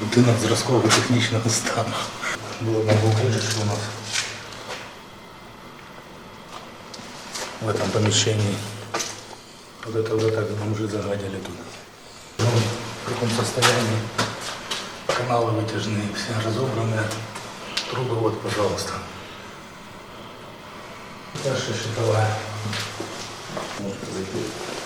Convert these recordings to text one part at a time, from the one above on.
Будинок зразкового технічного стану. Було б убежище у нас в этом помещении. Вот это вот так бомжи загадили тут. Ну, в каком состоянии каналы вытяжные, все разобранные. Трубы вот, пожалуйста. Перша щитовая. Можете зайти.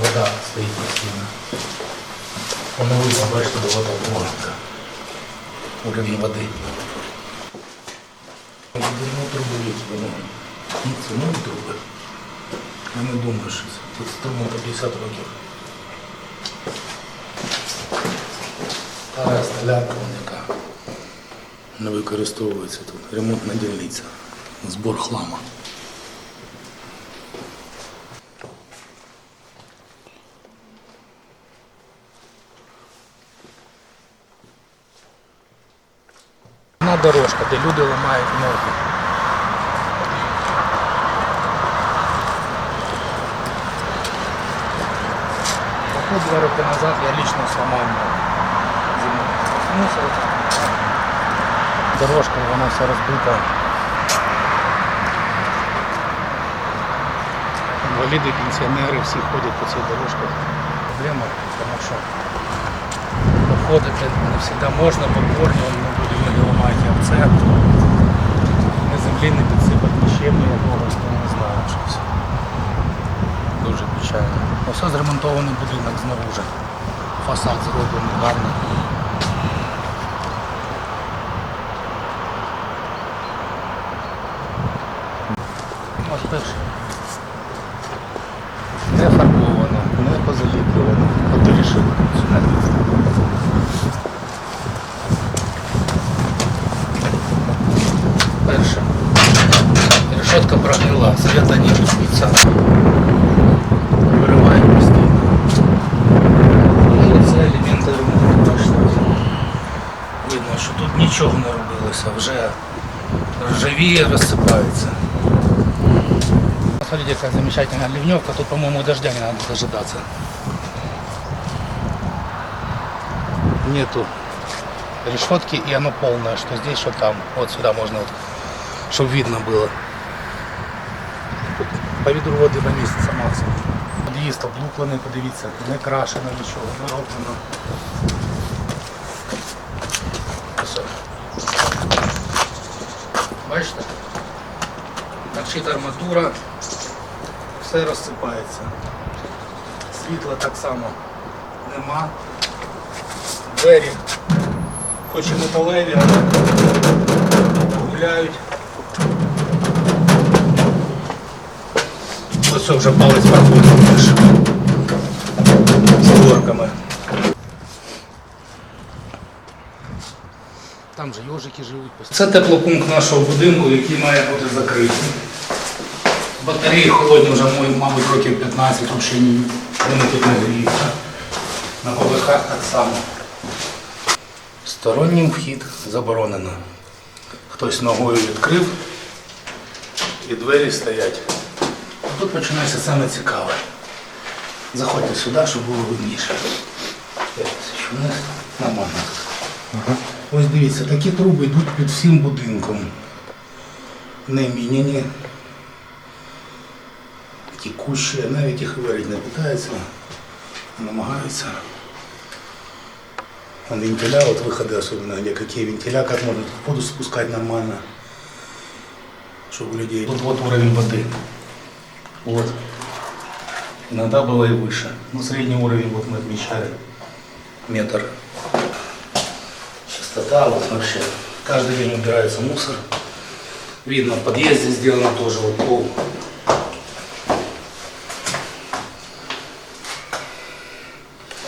Вода стоїть постійно. Поновиться, бачите, до вода планка. Уровень води. Будемо труби є. Ну, це нові труби. Я не думаю, що це. Тут струму по 50 років. Стара столярка яка. Не використовується тут. Ремонтна дільниця. Збор хлама. Одна дорожка, де люди ламають ноги. Походу два роки назад я лично сломав ногу. Дорожка, вона вся розбита. Інваліди, пенсіонери, всі ходять по цій дорожці. Проблема, тому що проходити не завжди можна, по корню не будемо не ламати акцент. Не землі не підсипати нічим якогось, то не знаю, що все. Дуже печально. Ну, Все зремонтований будинок знаружи. Фасад зроблений гарно. Ось перше. От і рішили сюди. Перше. Решетка прогнила, света нет, спица. Вириває постійно. Ну, Це елементи ремонту, бачите. Видно, що тут нічого не робилося, вже ржавіє, розсипається. Смотрите, какая замечательная ливневка. Тут, по-моему, дождя не надо дожидаться. Нету решетки, и оно полное, что здесь, что там. Вот сюда можно, вот, чтобы видно было. Тут по відру води на місяця максимум. Під'їзд облуплений, подивіться, не крашено нічого, не роблено. Все. Бачите? Торчить арматура, все розсипається. Світла так само нема. Двері, хоч і металеві, але гуляють. Ось вже палець проходить з горками. Там же йожики живуть. Це теплопункт нашого будинку, який має бути закритий. Батареї холодні вже, мабуть, років 15, взагалі ні, вони тут не гріються. На поверхах так само. Стороннім вхід заборонено. Хтось ногою відкрив і двері стоять. Тут починається саме цікаве. Заходьте сюди, щоб було видніше. Що вниз нормально. Ось дивіться, такі труби йдуть під всім будинком. Не міняні. Такі кущі, навіть їх вирить не питаються, а намагаються. Вентиля, вот выходы особенно, где какие вентиля, как можно воду спускать нормально, чтобы у людей... Тут вот уровень воды. Вот. Иногда было и выше. Но средний уровень вот мы отмечали. Метр. Чистота вот вообще. Каждый день убирается мусор. Видно, в подъезде сделано тоже вот пол.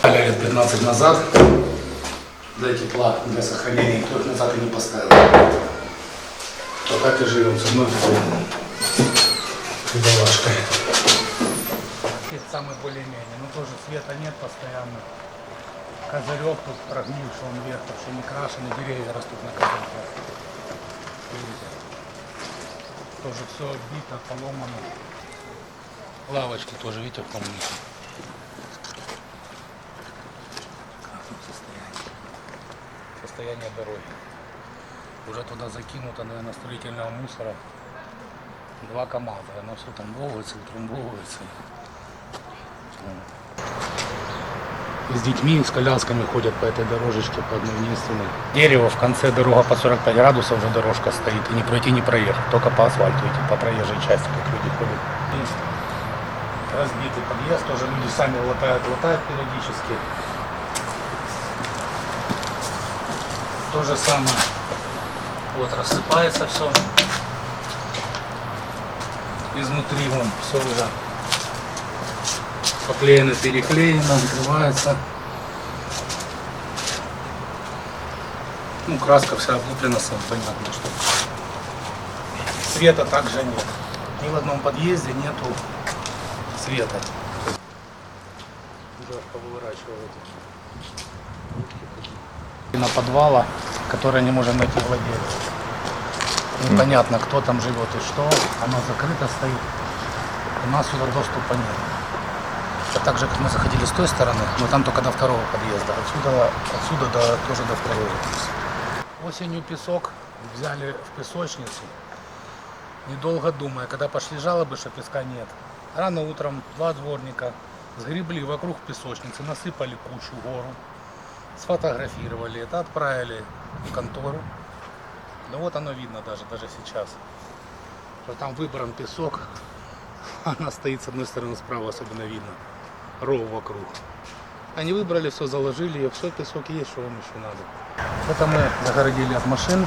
Лет 15 назад для тепла, для сохранения, кто их назад и не поставил. То так и живем с одной. Бедолажка. Самый более-менее, но тоже света нет постоянно. Козырек тут прогнивший, он вверх, вообще не крашеный, деревья растут на козырьке. Видите? Тоже все оббито, поломано. Лавочки тоже, видите, в Состояние дороги. Уже туда закинуто, наверное, строительного мусора. Два КАМАЗа. Оно все там утрамбовывается, утрамбовывается. С детьми, с колясками ходят по этой дорожечке, по одной единственной. Дерево в конце дорога по 45 градусов уже дорожка стоит. И не пройти, не проехать. Только по асфальту идти, по проезжей части, как люди ходят. Разбитый подъезд, тоже люди сами латают, латают периодически. То же самое. Вот рассыпается все. Изнутри вон все уже поклеено, переклеено, открывается. Ну, краска вся облуплена, сам понятно, что света также нет. Ни в одном подъезде нету света. Уже повыворачивал эти. На подвала, который не можем найти владельца. Непонятно, кто там живет и что. Оно закрыто стоит. У нас сюда доступа нет. Это так же, как мы заходили с той стороны, но там только до второго подъезда. Отсюда, отсюда до, тоже до второго. Осенью песок взяли в песочницу. Недолго думая, когда пошли жалобы, что песка нет. Рано утром два дворника сгребли вокруг песочницы, насыпали кучу гору, сфотографировали это, отправили в контору. Ну вот оно видно даже, даже сейчас. Что там выбран песок, она стоит с одной стороны справа, особенно видно. Ров вокруг. Они выбрали, все заложили, ее, все, песок есть, что вам еще надо. Это мы загородили от машин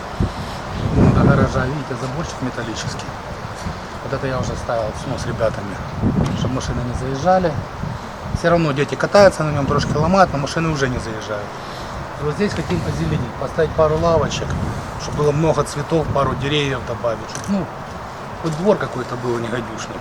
ну, до гаража, видите, заборчик металлический. Вот это я уже ставил ну, с ребятами, чтобы машины не заезжали. Все равно дети катаются на нем, трошки ломают, но машины уже не заезжают. И вот здесь хотим озеленить, поставить пару лавочек, чтобы было много цветов, пару деревьев добавить, чтобы, ну, хоть двор какой-то был, не гадюшник.